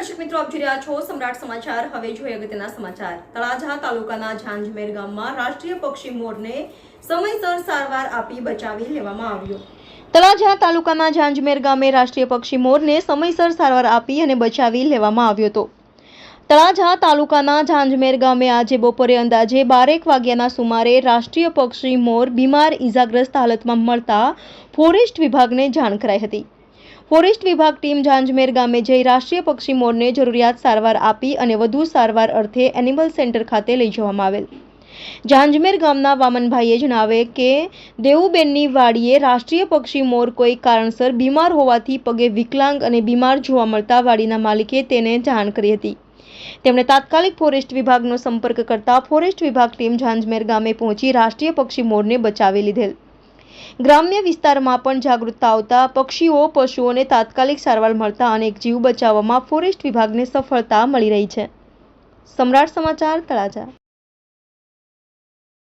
દર્શક મિત્રો, આપ જોઈ રહ્યા છો સમ્રાટ સમાચાર. હવે જોઈએ અગત્યના સમાચાર. તળાજા તાલુકાના ઝાંઝમેર ગામમાં રાષ્ટ્રીય પક્ષી મોરને સમયસર સારવાર આપી બચાવી લેવામાં આવ્યો. તળાજા તાલુકાના ઝાંઝમેર ગામે રાષ્ટ્રીય પક્ષી મોરને સમયસર સારવાર આપી અને બચાવી લેવામાં આવ્યો હતો. તળાજા તાલુકાના ઝાંઝમેર ગામે આજે બપોરે અંદાજે બારેક વાગ્યાના સુમારે રાષ્ટ્રીય પક્ષી મોર બીમાર ઇજાગ્રસ્ત હાલતમાં મળતા ફોરેસ્ટ વિભાગને જાણ કરાઈ હતી. ફોરેસ્ટ વિભાગ ટીમ ઝાંઝમેર ગામે જઈ રાષ્ટ્રીય પક્ષી મોરને જરૂરિયાત સારવાર આપી અને વધુ સારવાર અર્થે એનિમલ સેન્ટર ખાતે લઈ જવામાં આવેલ. ઝાંઝમેર ગામના વામનભાઈએ જણાવે કે, દેવુબેનની વાડીએ રાષ્ટ્રીય પક્ષી મોર કોઈ કારણસર બીમાર હોવાથી પગે વિકલાંગ અને બીમાર જોવા મળતા વાડીના માલિકે તેને જાણ કરી હતી. તેમણે તાત્કાલિક ફોરેસ્ટ વિભાગનો સંપર્ક કરતા ફોરેસ્ટ વિભાગ ટીમ ઝાંઝમેર ગામે પહોંચી રાષ્ટ્રીય પક્ષી મોરને બચાવી લીધેલ. ગ્રામ્ય વિસ્તારમાં પણ જાગૃતતા આવતા પક્ષીઓ, પશુઓને તાત્કાલિક સારવાર મળતા અનેક જીવ બચાવવામાં ફોરેસ્ટ વિભાગને સફળતા મળી રહી છે. સમ્રાટ સમાચાર તળાજા.